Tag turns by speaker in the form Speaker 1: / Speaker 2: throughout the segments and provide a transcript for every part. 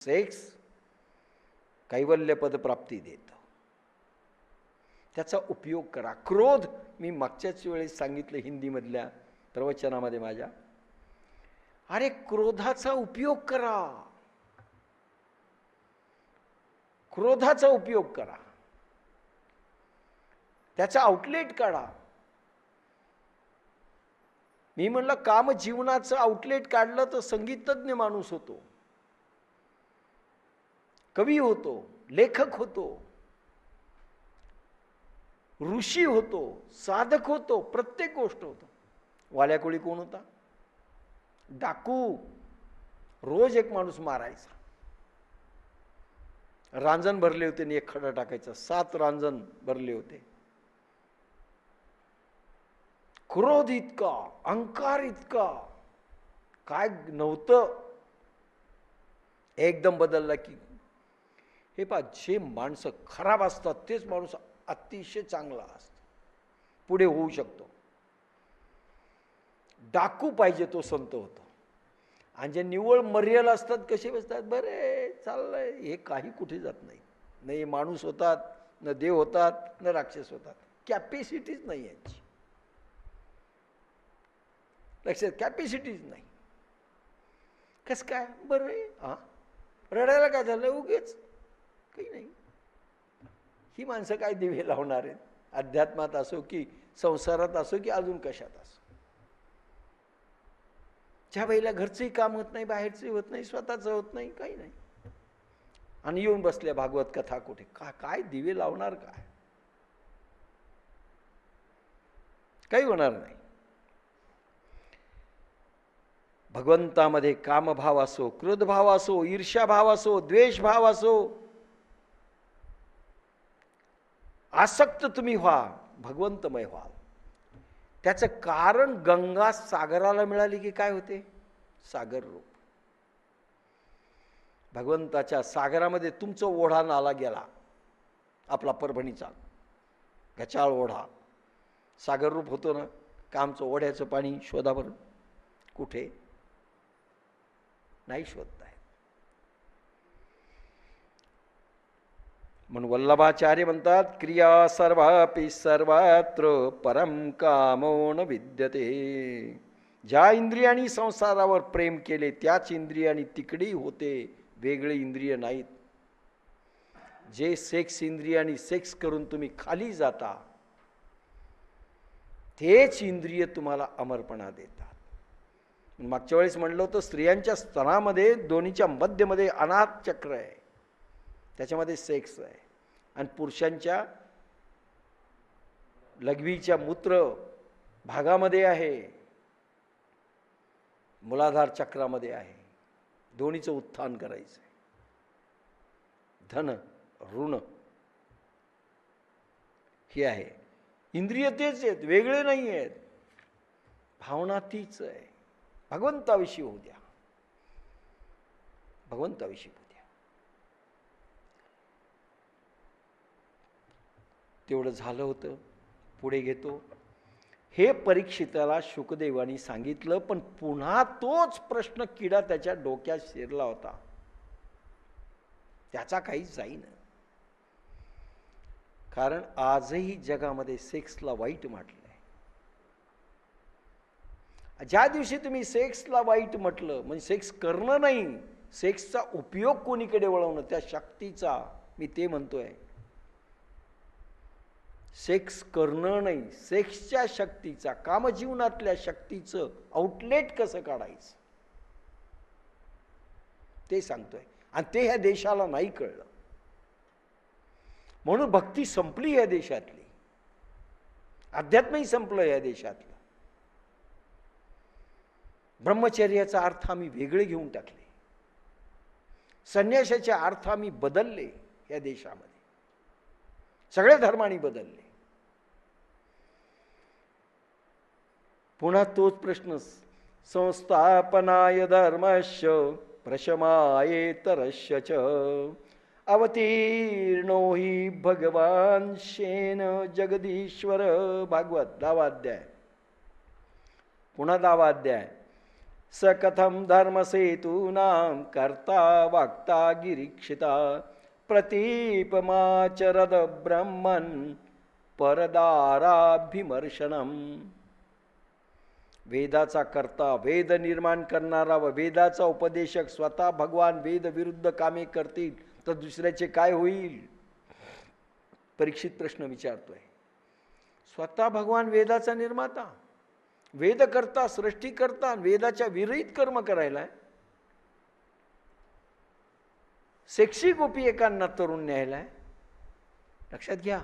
Speaker 1: Sex कैवल्यपद प्राप्ती देतं. त्याचा उपयोग करा. क्रोध मी मागच्याच वेळेस सांगितलं हिंदीमधल्या प्रवचनामध्ये माझ्या. अरे क्रोधाचा उपयोग करा. क्रोधाचा उपयोग करा. त्याचा आउटलेट काढा. मी म्हणलं काम जीवनाचं आउटलेट काढलं तर संगीतज्ञ माणूस होतो. कवी होतो लेखक होतो ऋषी होतो साधक होतो प्रत्येक गोष्ट होतो. वाल्याकोळी कोण होता? डाकू. रोज एक माणूस मारायचा. रांजण भरले होते आणि एक खडा टाकायचा. सात रांजण भरले होते. क्रोध इतका अहंकार इतका. काय नव्हतं. एकदम बदलला की हे पहा जे माणसं खराब असतात तेच माणूस अतिशय चांगला असतो. पुढे होऊ शकतो. डाकू पाहिजे तो संत होतो. आणि जे निव्वळ मर्याला असतात कसे बसतात? बरे चाललंय. हे काही कुठे जात नाही. न हे माणूस होतात न देव होतात न राक्षस होतात. कॅपॅसिटीच नाही यांची. लक्षात कॅपॅसिटीच नाही. कस काय? बरं हां हा. रडायला काय झालं? उगेच. काही नाही. ही माणसं काय दिवे लावणार आहेत? अध्यात्मात असो की संसारात असो की अजून कशात असो? ज्या बाईला घरचंही काम होत नाही बाहेरचंही होत नाही स्वतःचं होत नाही काही नाही. आणि येऊन बसल्या भागवत कथा कुठे? का काय दिवे लावणार काय? काही होणार नाही. भगवंतामध्ये कामभाव असो क्रोधभाव असो ईर्ष्याभाव असो द्वेषभाव असो आसक्त तुम्ही व्हा भगवंतमय व्हाल त्याचं कारण गंगा सागराला मिळाली की काय होते? सागर रूप. भगवंताच्या सागरामध्ये तुमचं ओढा नाला गेला आपला परभणीचा. घचाळ ओढा. सागर रूप होतो ना का आमचं ओढ्याचं पाणी शोधा बरं. कुठे? नाही शोध. म्हणून वल्लभाचार्य म्हणतात क्रिया सर्वापि सर्वत्र परम कामोन विद्यते. ज्या इंद्रियानी संसारावर प्रेम केले त्याच इंद्रियानी तिकडेही होते वेगळे इंद्रिय नाहीत. जे सेक्स इंद्रियानी सेक्स करून तुम्ही खाली जाता तेच इंद्रिय तुम्हाला अमरपणा देतात. मागच्या वेळेस म्हणलं होतं स्त्रियांच्या स्तनामध्ये दोन्हीच्या मध्यमध्ये अनाथ चक्र आहे. त्याच्यामध्ये सेक्स आहे. आणि पुरुषांच्या लघवीच्या मूत्र भागामध्ये आहे. मुलाधार चक्रामध्ये आहे. दोन्हीचं उत्थान करायचं आहे धन ऋण हे आहे. इंद्रिय तेच आहेत वेगळे नाही आहेत. भावना तीच आहे. भगवंताविषयी होऊ द्या. भगवंताविषयी होऊ द्या तेवढं झालं होतं. पुढे घेतो. हे परीक्षिताला शुकदेवानी सांगितलं पण पुन्हा तोच प्रश्न किडा त्याच्या डोक्यात शिरला होता. त्याचा काहीच जाईन. कारण आजही जगामध्ये सेक्सला वाईट म्हटलंय. ज्या दिवशी तुम्ही सेक्सला वाईट म्हटलं म्हणजे सेक्स करणं नाही सेक्सचा उपयोग कोणीकडे वळवणं त्या शक्तीचा मी ते म्हणतोय. सेक्स करणं नाही. सेक्सच्या शक्तीचा कामजीवनातल्या शक्तीचं आउटलेट कसं काढायचं? ते सांगतोय. आणि ते ह्या देशाला नाही कळलं. म्हणून भक्ती संपली या देशातली. अध्यात्मही संपलं या देशातलं. ब्रह्मचर्याचा अर्थ आम्ही वेगळे घेऊन टाकले. संन्यासाचे अर्थ आम्ही बदलले या देशामध्ये. सगळ्या धर्माने बदलले. पुन्हा तोच प्रश्न संस्थापनाय धर्मश प्रशमायेतरश्य च. अवतीर्णो हि भगवान शेन जगदीश्वर. भागवत दावाध्याय पुन्हा दावाध्याय स कथम धर्मसेतूनां कर्ता वाक्ता गिरीक्षिता प्रतीपमाचरद ब्रह्मन् परदाराभिमर्शनम। वेदाचा करता वेद निर्माण करणारा व वेदाचा उपदेशक स्वतः भगवान वेद विरुद्ध कामे करतील तर दुसऱ्याचे काय होईल? परीक्षित प्रश्न विचारतोय. स्वतः भगवान वेदाचा निर्माता वेद करता सृष्टी करता वेदाच्या विरहित कर्म करायला सेक्सी गोपी एकांना तरुण न्यायलाय लक्षात घ्या.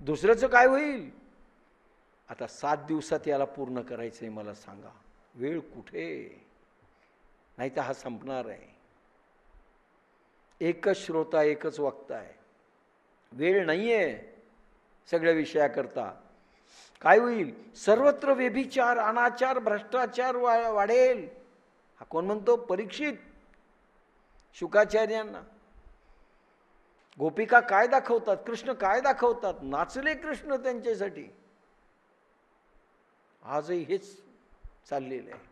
Speaker 1: दुसऱ्याचं काय होईल? आता सात दिवसात याला पूर्ण करायचं आहे मला सांगा. वेळ कुठे? नाही तर हा संपणार आहे. एकच श्रोता एकच वक्ता आहे. वेळ नाही आहे सगळ्या विषयाकरता. काय होईल? सर्वत्र व्यभिचार अनाचार भ्रष्टाचार वा वाढेल. हा कोण म्हणतो? परीक्षित. शुकाचार्यांना. गोपिका काय दाखवतात? कृष्ण काय दाखवतात? नाचले कृष्ण त्यांच्यासाठी. आजही हेच चाललेलं आहे.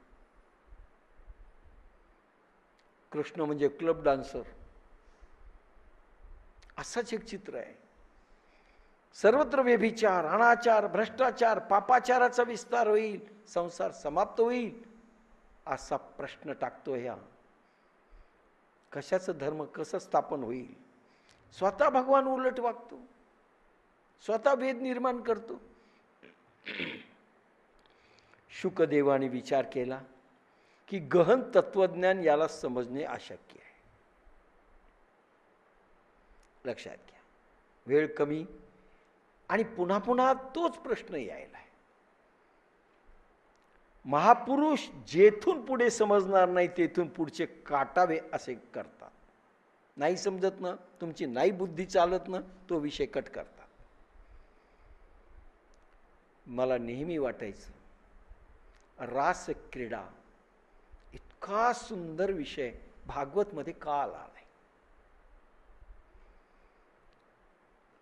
Speaker 1: कृष्ण म्हणजे क्लब डान्सर. असंच एक चित्र आहे. सर्वत्र व्यभिचार अनाचार भ्रष्टाचार पापाचाराचा विस्तार होईल संसार समाप्त होईल असा प्रश्न टाकतो ह्या कशाचं धर्म कसं स्थापन होईल? स्वतः भगवान उलट वागतो. स्वतः वेद निर्माण करतो. शुकदेवाने विचार केला की गहन तत्वज्ञान याला समजणे अशक्य आहे. लक्षात घ्या. वेळ कमी आणि पुन्हा पुन्हा तोच प्रश्न यायला आहे. महापुरुष जेथून पुढे समजणार नाही तेथून पुढचे काटावे असे करतात. नाही समजत ना तुमची नाही बुद्धी चालत ना तो विषय कट करतात. मला नेहमी वाटायचं रास क्रीडा. इतका सुंदर विषय भागवतमध्ये का आला नाही?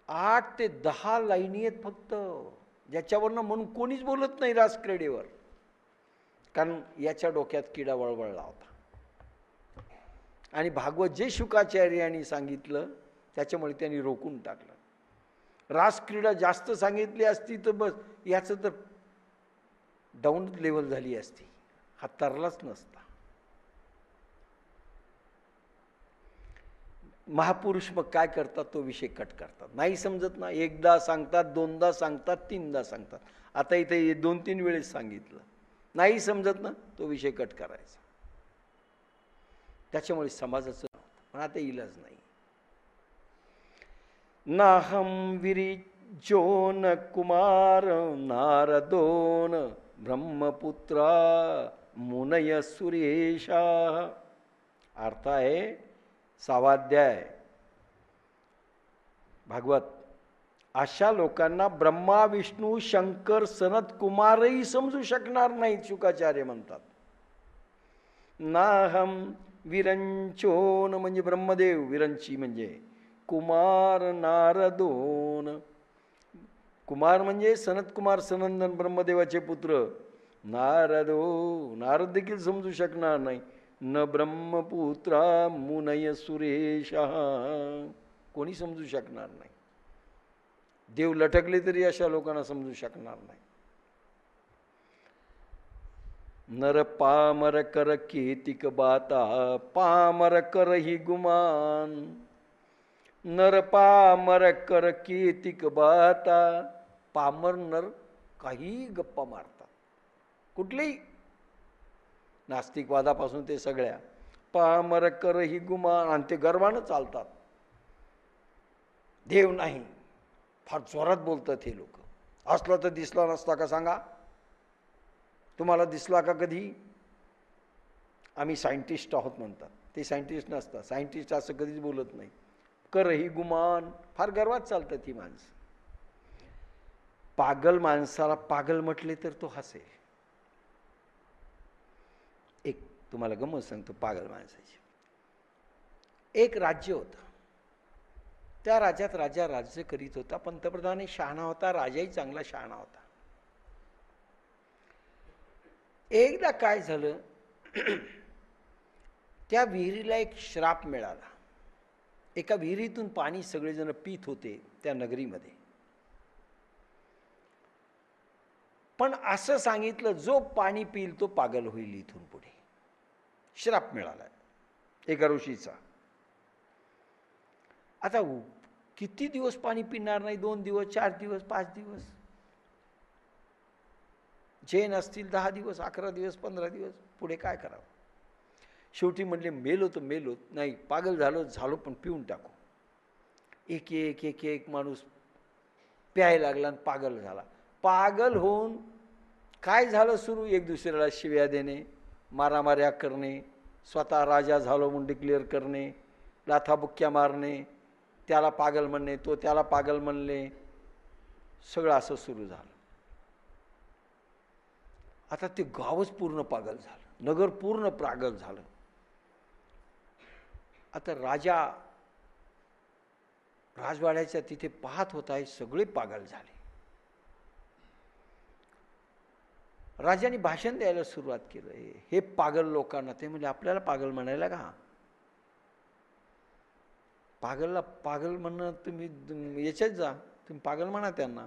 Speaker 1: आठ ते दहा लाईनी आहेत फक्त. ज्याच्यावरनं म्हणून कोणीच बोलत नाही रासक्रीडेवर कारण याच्या डोक्यात किडा वळवळला होता. आणि भागवत जे शुकाचार्यांनी सांगितलं त्याच्यामुळे त्यांनी रोखून टाकलं. रासक्रीडा जास्त सांगितली असती तर बस याचं तर डाऊन लेवल झाली असती. हा तरलाच नसता. महापुरुष मग काय करतात? तो विषय कट करतात. नाही समजत ना. एकदा सांगतात दोनदा सांगतात तीनदा सांगतात. आता इथे दोन तीन वेळेस सांगितलं. नाही समजत ना तो विषय कट करायचा. त्याच्यामुळे समाजाचं पण आता इलाज नाही. नाहम विरिजोन कुमार नारदोन ब्रह्मपुत्रा मुनय सुरेशा. अर्थ आहे सावाध्याय. भागवत अशा लोकांना ब्रह्मा विष्णू शंकर सनत कुमारही समजू शकणार नाहीत शुकाचार्य म्हणतात. नाहम विरंचोन म्हणजे ब्रह्मदेव विरंची म्हणजे कुमार नारदोन. कुमार म्हणजे सनत कुमार सनंदन ब्रह्मदेवाचे पुत्र. नारद हो नारद देखील समजू शकणार नाही. न ब्रह्मपुत्रा मुनय सुरेश. कोणी समजू शकणार नाही. देव लटकले तरी अशा लोकांना समजू शकणार नाही. नर पामर कर केतिक बाता पामर कर ही गुमान. नर पामर कर केतिक बाता पामर नर काही गप्पा मारतात. कुठलेही नास्तिकवादापासून ते सगळ्या. पामर कर ही गुमान आणि ते गर्वानं चालतात. देव नाही. फार जोरात बोलतात हे लोक. असलं तर दिसला नसता का सांगा? तुम्हाला दिसला का कधी? आम्ही सायंटिस्ट आहोत म्हणतात. ते सायंटिस्ट नसतात. सायंटिस्ट असं कधीच बोलत नाही. कर ही गुमान. फार गर्वात चालतात ही माणसं. पागल माणसाला पागल म्हटले तर तो हसेल एक तुम्हाला गमत सांगतो पागल माणसाची. एक राज्य होतं. त्या राज्यात राजा राज्य करीत होता पंतप्रधानही शहाणा होता राजाही चांगला शहाणा होता. एकदा काय झालं त्या विहिरीला एक श्राप मिळाला. एका विहिरीतून पाणी सगळेजण पित होते त्या नगरीमध्ये. पण असं सांगितलं जो पाणी पिईल तो पागल होईल इथून पुढे. श्राप मिळाला. एका ऋषीचा. आता किती दिवस पाणी पिणार नाही? दोन दिवस चार दिवस पाच दिवस? जैन असतील दहा दिवस अकरा दिवस पंधरा दिवस पुढे काय करावं? शेवटी म्हणले मेलो तर मेलो नाही. पागल झालो झालो पण पिऊन टाकू. एक एक एक एक माणूस प्यायला लागला आणि पागल झाला. पागल होऊन काय झालं सुरू एक दुसऱ्याला शिव्या देणे मारामाऱ्या करणे स्वतः राजा झालो म्हणून डिक्लेअर करणे लाथाबुक्क्या मारणे त्याला पागल म्हणणे तो त्याला पागल म्हणले सगळं असं सुरू झालं. आता ते गावच पूर्ण पागल झालं नगर पूर्ण पागल झालं. आता राजा राजवाड्याच्या तिथे पाहत होता हे सगळे पागल झाले. राजाने भाषण द्यायला सुरुवात केलं. हे- पागल लोकांना ते म्हणजे आपल्याला पागल म्हणायला का? पागलला पागल म्हणणं तुम्ही याच्यात जा. तुम्ही पागल म्हणा त्यांना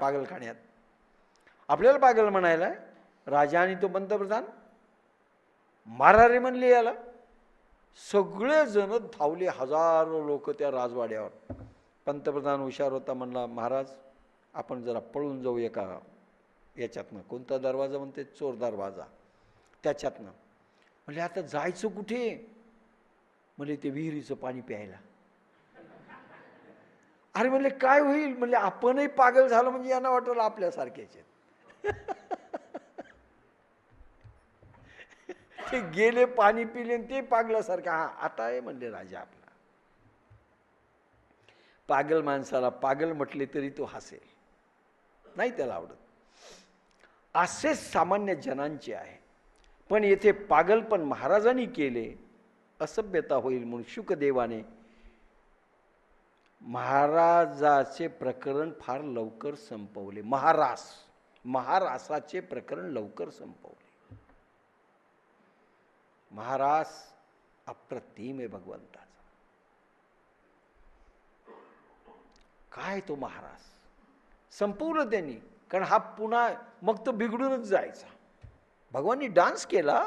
Speaker 1: पागलखाण्यात आपल्याला पागल म्हणायला राजा आणि तो पंतप्रधान मारा रे म्हणले याला. सगळेजण धावले हजारो लोक त्या राजवाड्यावर. पंतप्रधान हुशार होता म्हणला महाराज आपण जरा पळून जाऊ एका याच्यातनं. कोणता दरवाजा म्हणते? चोर दरवाजा. त्याच्यातनं. म्हणजे आता जायचं कुठे? म्हणजे ते विहिरीचं पाणी प्यायला. अरे म्हणले काय होईल? म्हणजे आपणही पागल झालं म्हणजे यांना वाटलं आपल्यासारखेच ते गेले पाणी पिले आणि ते पागल्यासारखं हा आता आहे म्हणले राजा आपला. पागल माणसाला पागल म्हटले तरी तो हसेल. नाही त्याला आवडत. असेच सामान्य जनांचे आहे. पण येथे पागलपण महाराजांनी केले असभ्यता होईल म्हणून शुकदेवाने महाराजाचे प्रकरण फार लवकर संपवले. महारास महारासाचे प्रकरण लवकर संपवले. महारास अप्रतिम आहे भगवंताचा. काय तो महारास? संपवलं त्यांनी. कारण हा पुन्हा मग तो बिघडूनच जायचा. भगवाननी डान्स केला.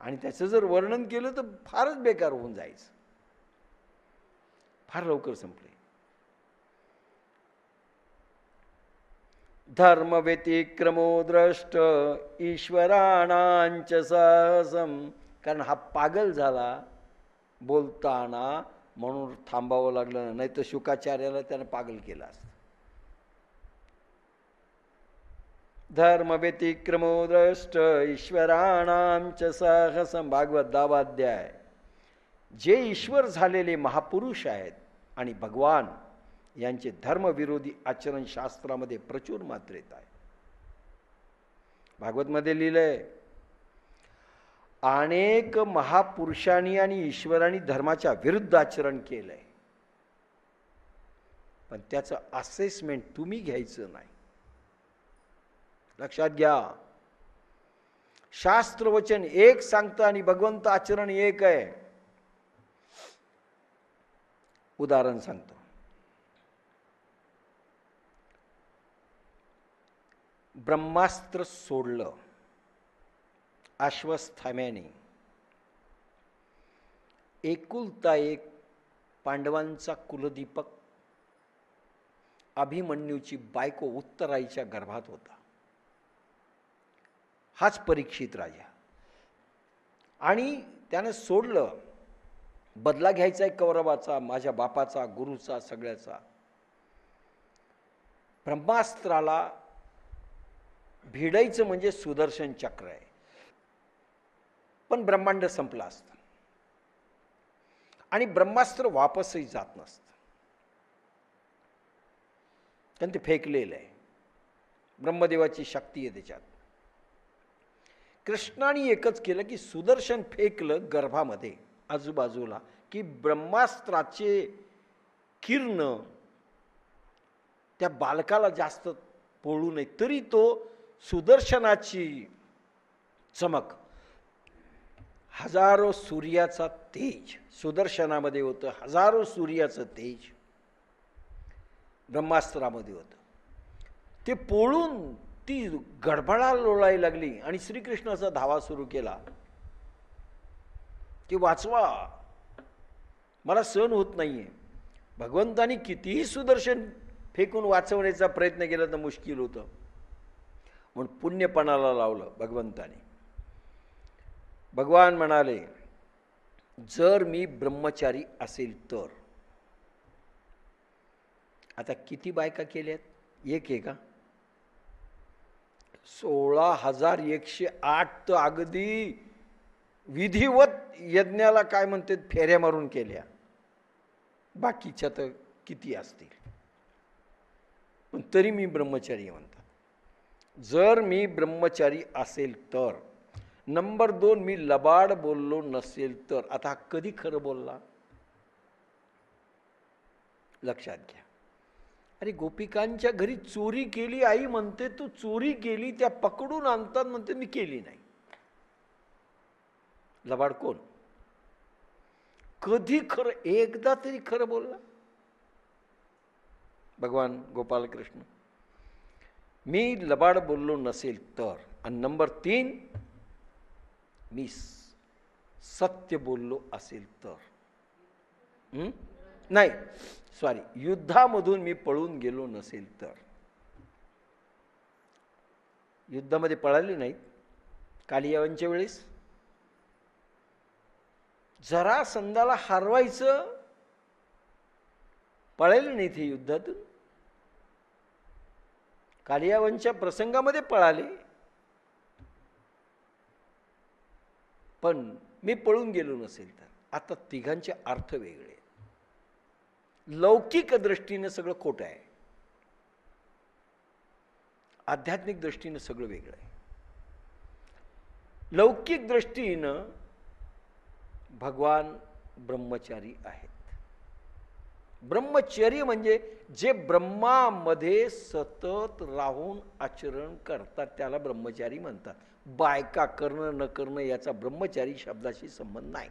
Speaker 1: आणि त्याचं जर वर्णन केलं तर फारच बेकार होऊन जायचं. फार लवकर संपले. धर्म व्यतिक्रमो द्रष्ट ईश्वराणांच सहसम कारण हा पागल झाला बोलताना म्हणून थांबावं लागलं नाही तर शुकाचार्याला त्यानं पागल केला असतं. धर्म व्यतिक्रमो द्रष्ट ईश्वराणांच सहसम भागवत दावाध्याय जे ईश्वर झालेले महापुरुष आहेत आणि भगवान यांचे धर्मविरोधी आचरण शास्त्रामध्ये प्रचूर मात्रेत आहे. भागवतमध्ये लिहिलंय अनेक महापुरुषांनी आणि ईश्वरांनी धर्माच्या विरुद्ध आचरण केलंय. पण त्याचं असेसमेंट तुम्ही घ्यायचं नाही. लक्षात घ्या. शास्त्रवचन एक सांगतं आणि भगवंत आचरण एक आहे. उदाहरण सांगतो. ब्रह्मास्त्र सोडलं. अश्वस्थाम्याने एकुलता एक पांडवांचा कुलदीपक अभिमन्यूची बायको उत्तराईच्या गर्भात होता. हाच परीक्षित राजा. आणि त्यानं सोडलं. बदला घ्यायचा आहे कौरवाचा माझ्या बापाचा गुरुचा सगळ्याचा. ब्रह्मास्त्राला भिडायचं म्हणजे सुदर्शन चक्र आहे. पण ब्रह्मांड संपलं असतं. आणि ब्रह्मास्त्र वापसही जात नसतं. कारण ते फेकलेलं आहे. ब्रह्मदेवाची शक्ती आहे त्याच्यात. कृष्णाने एकच केलं की सुदर्शन फेकलं गर्भामध्ये आजूबाजूला की ब्रह्मास्त्राचे किरण त्या बालकाला जास्त पोळू नये तरी तो सुदर्शनाची चमक. हजारो सूर्याचा तेज सुदर्शनामध्ये होतं हजारो सूर्याचं तेज ब्रह्मास्त्रामध्ये होतं. ते पोळून ती गडबडा लोळायला लागली आणि श्रीकृष्णाचा धावा सुरू केला की वाचवा मला सहन होत नाही आहे भगवंतानी कितीही सुदर्शन फेकून वाचवण्याचा प्रयत्न केला तर मुश्किल होतं. म्हणून पुण्यपणाला लावलं भगवंताने. भगवान म्हणाले जर मी ब्रह्मचारी असेल तर. आता किती बायका केल्यात? एक आहे का? सोळा हजार एकशे आठ तर अगदी विधिवत यज्ञाला काय म्हणते फेऱ्या मारून केल्या. बाकीच्या तर किती असतील? पण तरी मी ब्रह्मचारी म्हणतात जर मी ब्रह्मचारी असेल तर नंबर दोन मी लबाड बोललो नसेल तर आता कधी खरं बोलला? लक्षात घ्या. अरे गोपिकांच्या घरी चोरी केली आई म्हणते तू चोरी केली त्या पकडून आणतात म्हणते मी केली नाही. लबाड कोण? कधी खरं एकदा तरी खरं बोलला? भगवान गोपालकृष्ण मी लबाड बोललो नसेल तर आणि नंबर तीन मी सत्य बोललो असेल तर. नाही सॉरी युद्धामधून मी पळून गेलो नसेल तर. युद्धामध्ये पळाले नाहीत कालियावांच्या वेळेस. जरा संदाला हरवायचं पळाले नाही ते युद्धातून. कालियावनच्या प्रसंगामध्ये पळाले. पण मी पळून गेलो नसेल तर. आता तिघांचे अर्थ वेगळे. लौकिक दृष्टीनं सगळं खोटं आहे. आध्यात्मिक दृष्टीनं सगळं वेगळं आहे. लौकिक दृष्टीनं भगवान ब्रह्मचारी आहेत. ब्रह्मचर्य म्हणजे जे ब्रह्मामध्ये सतत राहून आचरण करतात त्याला ब्रह्मचारी म्हणतात. बायका करणं न करणं याचा ब्रह्मचारी शब्दाशी संबंध नाही.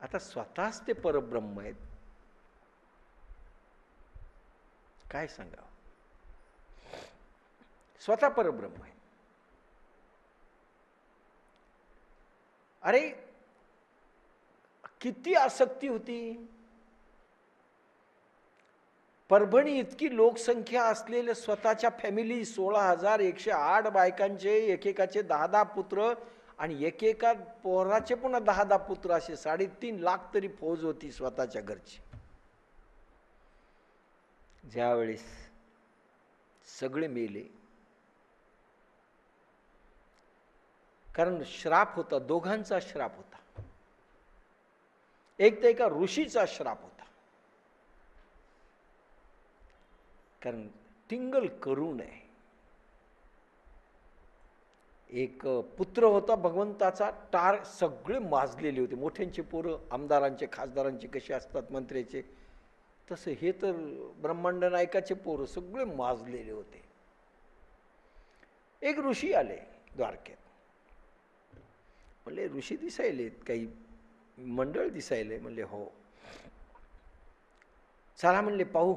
Speaker 1: आता स्वतःच ते परब्रह्म आहेत. काय सांगावं? स्वतः परब्रह्म आहे अरे किती आसक्ती होती. परभणी इतकी लोकसंख्या असलेल्या स्वतःच्या फॅमिली सोळा हजार एकशे आठ बायकांचे एकेकाचे दहा दहा पुत्र आणि एकेका पोराचे पुन्हा दहा दहा पुत्र असे साडेतीन लाख तरी फौज होती स्वतःच्या घरची. ज्यावेळेस सगळे मेले. कारण श्राप होता दोघांचा श्राप होता. एक तर एका ऋषीचा श्राप होता. कारण टिंगल करू नये. एक पुत्र होता भगवंताचा. टार सगळे माजलेले होते. मोठ्यांचे पोरं आमदारांचे खासदारांचे कसे असतात मंत्र्याचे. तसं हे तर ब्रह्मांड नायकाचे पोरं सगळे माजलेले होते. एक ऋषी आले द्वारकेत. म्हणले ऋषी दिसायलेत काही मंडळ दिसायले म्हणले हो. चला म्हणले पाहू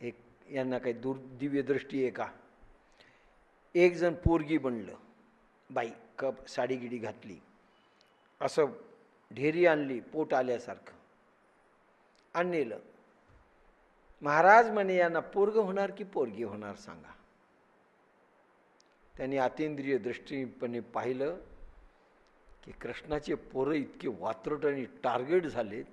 Speaker 1: एक यांना काही दूर दिव्यदृष्टी आहे का? एक जण पोरगी बनलं. बाई कप साडीगिडी घातली. असं ढेरी आणली पोट आल्यासारखं. आणलेलं. महाराज म्हणे यांना पोरग होणार की पोरगी होणार सांगा. त्यांनी अतिंद्रिय दृष्टीपणे पाहिलं की कृष्णाचे पोरं इतके वात्रट आणि टार्गेट झालेत.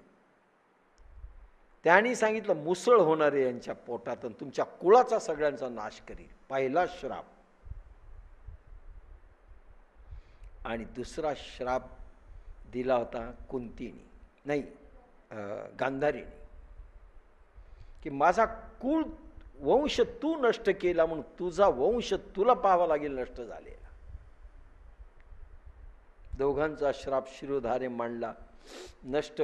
Speaker 1: त्यांनी सांगितलं मुसळ होणारे यांच्या पोटात आणि तुमच्या कुळाचा सगळ्यांचा नाश करील पहिला श्राप. आणि दुसरा श्राप दिला होता कुंतीने. नाही गांधारीने. की माझा कुळ वंश तू नष्ट केला म्हणून तुझा वंश तुला पाहावा लागेल नष्ट झालेला. दोघांचा श्राप शिरोधारे मांडला. नष्ट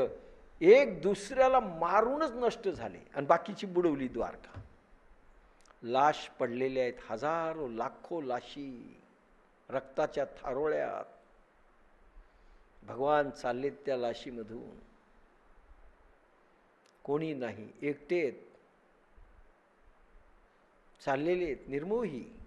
Speaker 1: एक दुसऱ्याला मारूनच नष्ट झाले आणि बाकीची बुडवली द्वारका. लाश पडलेल्या आहेत हजारो लाखो लाशी. रक्ताच्या थारोळ्यात. भगवान चाललेत त्या लाशीमधून. कोणी नाही एकटेत. चाललेले आहेत निर्मोही.